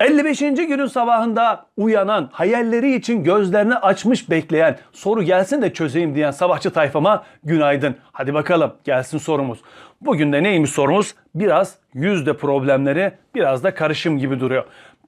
55. günün sabahında uyanan, hayalleri için gözlerini açmış bekleyen, soru gelsin de çözeyim diyen sabahçı tayfama günaydın. Hadi bakalım gelsin sorumuz. Bugün de neymiş sorumuz? Biraz yüzde problemleri, biraz da karışım gibi duruyor.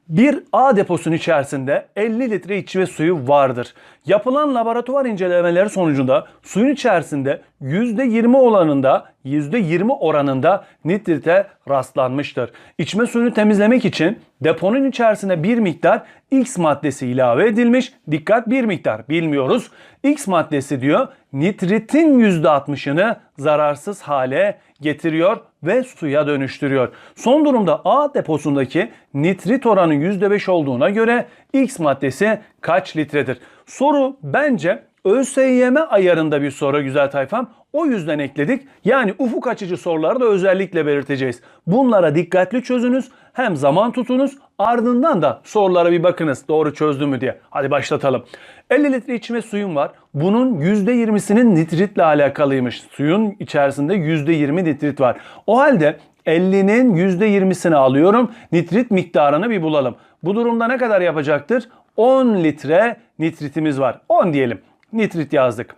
Bir A deposunun içerisinde 50 litre içme suyu vardır. Yapılan laboratuvar incelemeleri sonucunda suyun içerisinde %20 oranında %20 oranında nitrite rastlanmıştır. İçme suyunu temizlemek için deponun içerisine bir miktar X maddesi ilave edilmiş. Dikkat bir miktar bilmiyoruz. X maddesi diyor nitritin %60'ını zararsız hale getiriyor ve suya dönüştürüyor. Son durumda A deposundaki nitrit oranı %5 olduğuna göre X maddesi kaç litredir? Soru bence ÖSYM ayarında bir soru güzel tayfam. O yüzden ekledik. Yani ufuk açıcı soruları da özellikle belirteceğiz. Bunlara dikkatli çözünüz. Hem zaman tutunuz. Ardından da sorulara bir bakınız. Doğru çözdü mü diye. Hadi başlatalım. 50 litre içme suyum var. Bunun %20'sinin nitritle alakalıymış. Suyun içerisinde %20 nitrit var. O halde 50'nin %20'sini alıyorum. Nitrit miktarını bir bulalım. Bu durumda ne kadar yapacaktır? 10 litre nitritimiz var. 10 diyelim. Nitrit yazdık.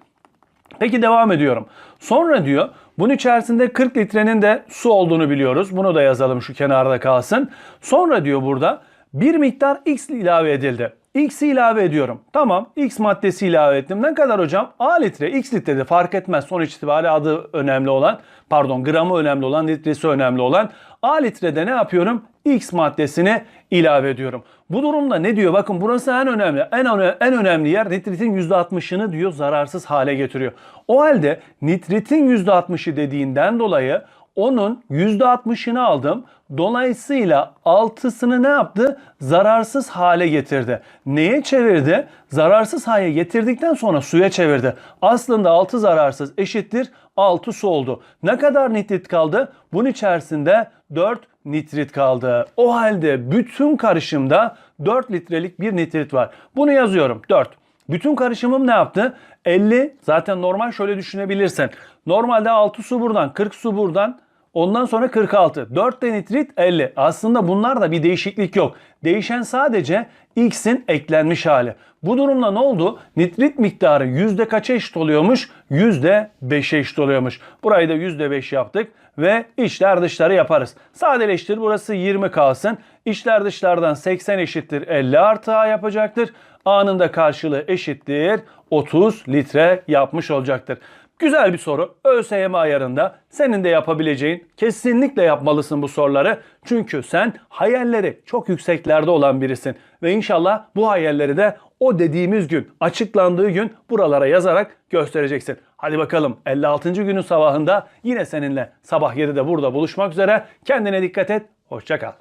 Peki devam ediyorum. Sonra diyor bunun içerisinde 40 litrenin de su olduğunu biliyoruz. Bunu da yazalım şu kenarda kalsın. Sonra diyor burada bir miktar X ilave edildi. X'i ilave ediyorum. Tamam X maddesi ilave ettim. Ne kadar hocam? A litre, X litre de fark etmez. Sonuç itibariyle adı önemli olan, pardon gramı önemli olan, litresi önemli olan. A litrede ne yapıyorum? X maddesini ilave ediyorum. Bu durumda ne diyor? Bakın burası en önemli. En, en önemli yer nitritin %60'ını diyor zararsız hale getiriyor. O halde nitritin %60'ı dediğinden dolayı onun %60'ını aldım. Dolayısıyla 6'sını ne yaptı? Zararsız hale getirdi. Neye çevirdi? Zararsız hale getirdikten sonra suya çevirdi. Aslında 6 zararsız eşittir 6 su oldu. Ne kadar nitrit kaldı? Bunun içerisinde 4 nitrit kaldı. O halde bütün karışımda 4 litrelik bir nitrit var. Bunu yazıyorum 4. Bütün karışımım ne yaptı? 50 zaten normal şöyle düşünebilirsin. Normalde 6 su buradan 40 su buradan ondan sonra 46. 4 de nitrit 50. Aslında bunlarda bir değişiklik yok. Değişen sadece X'in eklenmiş hali. Bu durumda ne oldu? Nitrit miktarı yüzde kaça eşit oluyormuş? Yüzde 5'e eşit oluyormuş. Burayı da yüzde 5 yaptık ve içler dışları yaparız. Sadeleştir burası 20 kalsın. İçler dışlardan 80 eşittir 50 artı A yapacaktır. A'nın da karşılığı eşittir 30 litre yapmış olacaktır. Güzel bir soru. ÖSYM ayarında senin de yapabileceğin kesinlikle yapmalısın bu soruları. Çünkü sen hayalleri çok yükseklerde olan birisin. Ve inşallah bu hayalleri de o dediğimiz gün, açıklandığı gün buralara yazarak göstereceksin. Hadi bakalım 56. günün sabahında yine seninle sabah 7'de burada buluşmak üzere. Kendine dikkat et. Hoşça kal.